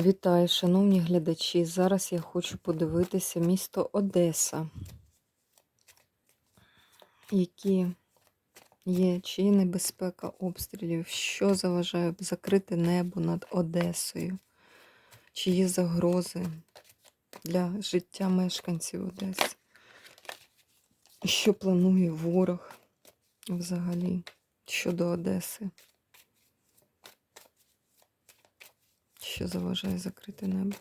Вітаю, шановні глядачі. Зараз я хочу подивитися місто Одеса, які є, чи є небезпека обстрілів, що заважає закрити небо над Одесою, чи є загрози для життя мешканців Одеси, що планує ворог взагалі щодо Одеси. Що заважає закрити небо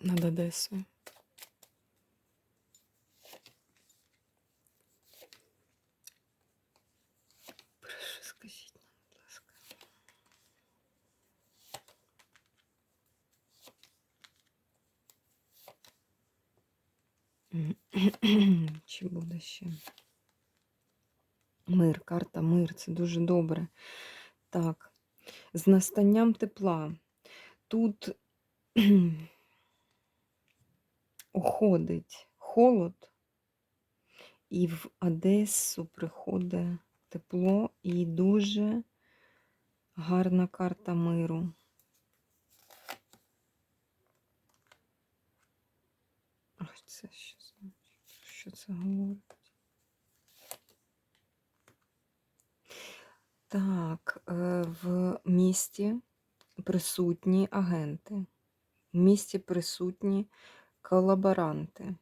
над Одесою. Прошу, скажіть нам, будь ласка. Чи буде ще? Мир, карта мир, це дуже добре. Так, з настанням тепла. Тут уходить холод, і в Одесу приходить тепло і дуже гарна карта миру. Ось це що значить? Що це говорить? Так, е, в місті присутні агенти, в місті присутні колаборанти.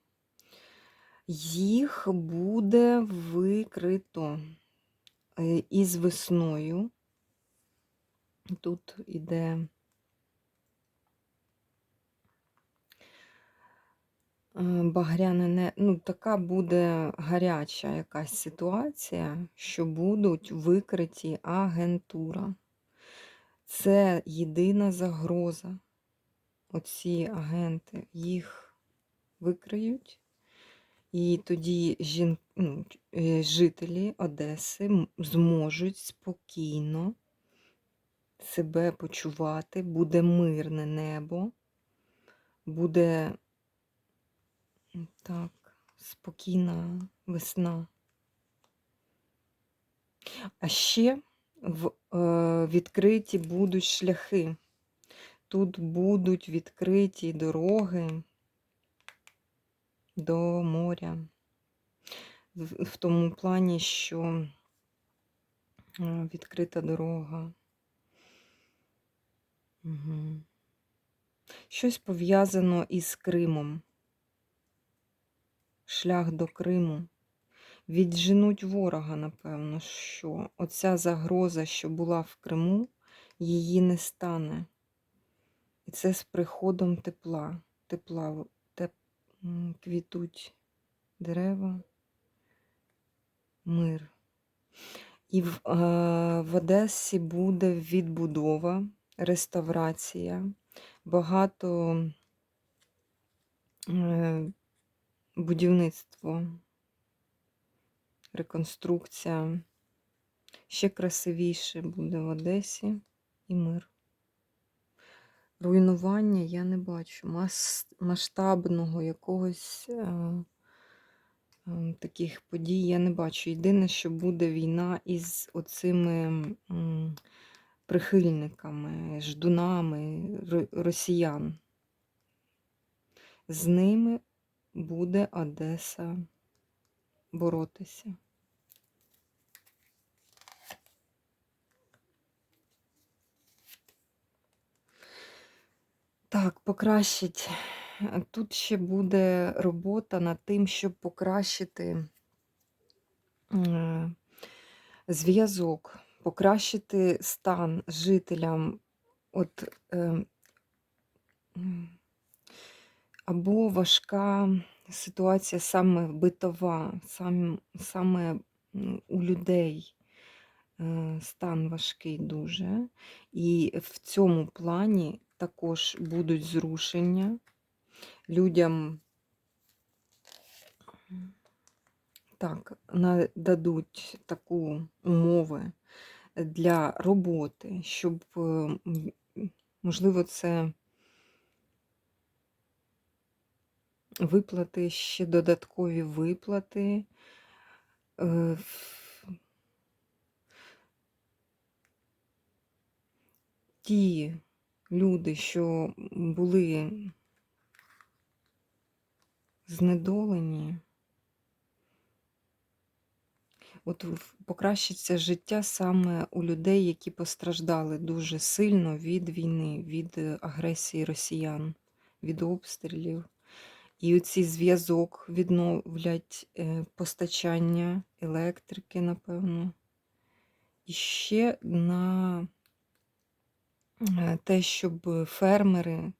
Їх буде викрито е, із весною. Тут іде багряне не... ну, така буде гаряча якась ситуація, що будуть викриті агентура. Це єдина загроза. Оці агенти їх викриють, і тоді жін... ну, е, жителі Одеси зможуть спокійно себе почувати, буде мирне небо, буде так, спокійна весна. А ще в, е, відкриті будуть шляхи. Тут будуть відкриті дороги до моря. В, тому плані, що е, відкрита дорога. Угу. Щось пов'язано із Кримом. Шлях до Криму. Відженуть ворога, напевно, що оця загроза, що була в Криму, її не стане. І це з приходом тепла. Тепла теп, квітуть дерева, мир. І в, е, в Одесі буде відбудова, реставрація, багато е, будівництво, реконструкція. Ще красивіше буде в Одесі і мир. Руйнування я не бачу. Мас, масштабного якогось е, е, таких подій я не бачу. Єдине, що буде війна із оцими м, прихильниками, ждунами ро- росіян. З ними буде Одеса боротися. Так, покращить. Тут ще буде робота над тим, щоб покращити е, зв'язок, покращити стан жителям. От, е, м, або важка ситуація саме битова, сам, саме у людей е, стан важкий дуже. І в цьому плані також будуть зрушення людям. Так, нададуть таку умови для роботи, щоб, можливо, це виплати, ще додаткові виплати. е, Ті люди, що були знедолені, от покращиться життя саме у людей, які постраждали дуже сильно від війни, від е, агресії росіян, від обстрілів. І оцей зв'язок відновлять е, постачання електрики, напевно. І ще на те, щоб фермери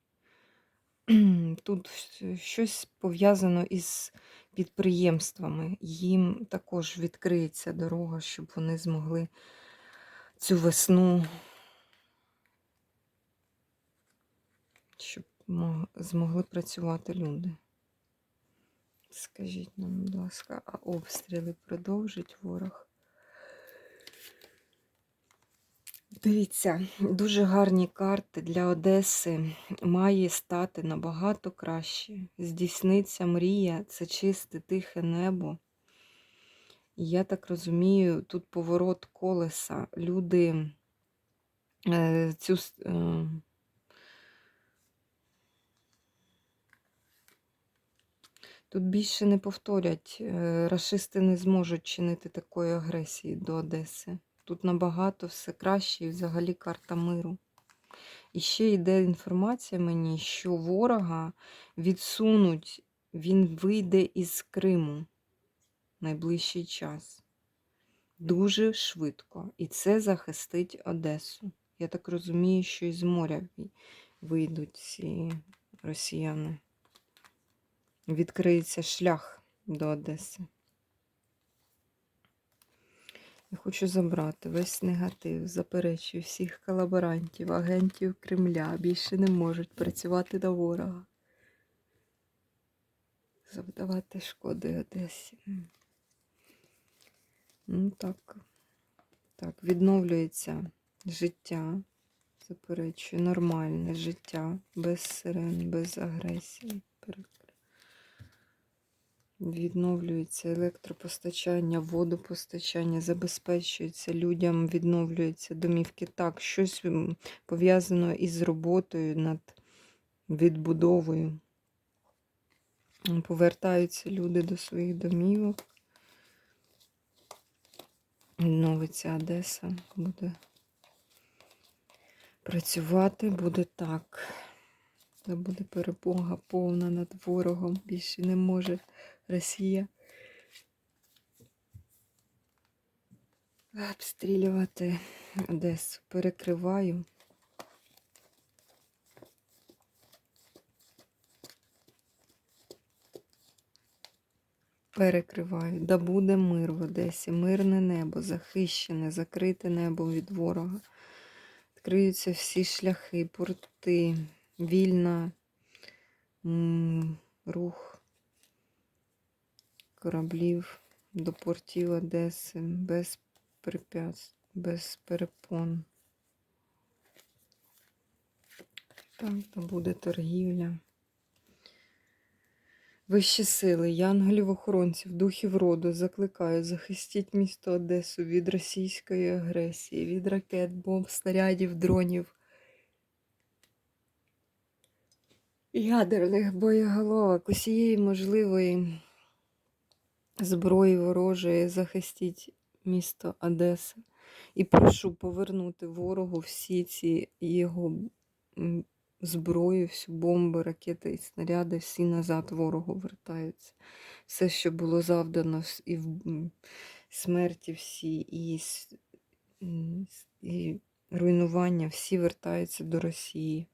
тут щось пов'язано із підприємствами. Їм також відкриється дорога, щоб вони змогли цю весну, щоб змогли працювати люди. Скажіть нам, будь ласка, а обстріли продовжить ворог? Дивіться, дуже гарні карти для Одеси має стати набагато краще. Здійсниться мрія, це чисте, тихе небо. Я так розумію, тут поворот колеса. Люди е, цю. с- Е, Тут більше не повторять, е, рашисти не зможуть чинити такої агресії до Одеси. Тут набагато все краще і взагалі карта миру. І ще йде інформація мені, що ворога відсунуть, він вийде із Криму найближчий час. Дуже швидко. І це захистить Одесу. Я так розумію, що із моря вийдуть ці росіяни. Відкриється шлях до Одеси. Я хочу забрати весь негатив, заперечую всіх колаборантів, агентів Кремля. Більше не можуть працювати на ворога. Завдавати шкоди Одесі. Ну так. Так, відновлюється життя. Заперечую, нормальне життя, без сирен, без агресії. Відновлюється електропостачання, водопостачання, забезпечується людям, відновлюються домівки. Так, щось пов'язано із роботою над відбудовою. Повертаються люди до своїх домівок. Відновиться Одеса, буде працювати, буде так. Буде перемога повна над ворогом. Більше не може Росія обстрілювати Одесу. Перекриваю. Перекриваю. Да буде мир в Одесі, мирне небо, захищене, закрите небо від ворога. Відкриються всі шляхи, порти, вільна м, рух кораблів до портів Одеси без препятств, без перепон. Так, то буде торгівля. Вищі сили, янголів-охоронців, духів роду закликаю, захистіть місто Одесу від російської агресії, від ракет, бомб, снарядів, дронів, ядерних боєголовок, усієї можливої зброї ворожої, захистіть місто Одеса. І прошу повернути ворогу всі ці його зброю, всю бомби, ракети і снаряди, всі назад ворогу вертаються. Все, що було завдано, і в смерті всі, і, і руйнування, всі вертаються до Росії.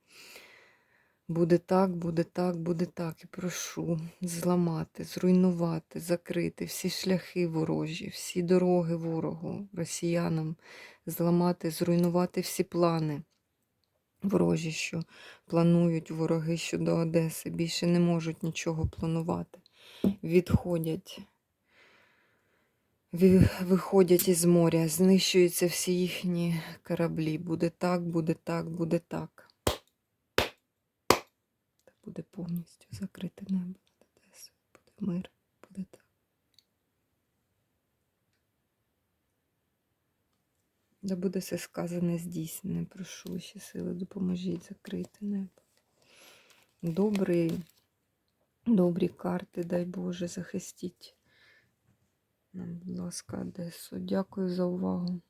Буде так, буде так, буде так. І прошу зламати, зруйнувати, закрити всі шляхи ворожі, всі дороги ворогу, росіянам, зламати, зруйнувати всі плани ворожі, що планують вороги щодо Одеси. Більше не можуть нічого планувати. Відходять. Виходять із моря, знищуються всі їхні кораблі. Буде так, буде так, буде так. Буде повністю закрите небо над Одесою. Буде мир, буде так. Да буде все сказане здійснене. Прошу ваші сили, допоможіть закрити небо. Добрий, добрі карти, дай Боже, захистіть. Нам, будь ласка, Одесу. Дякую за увагу.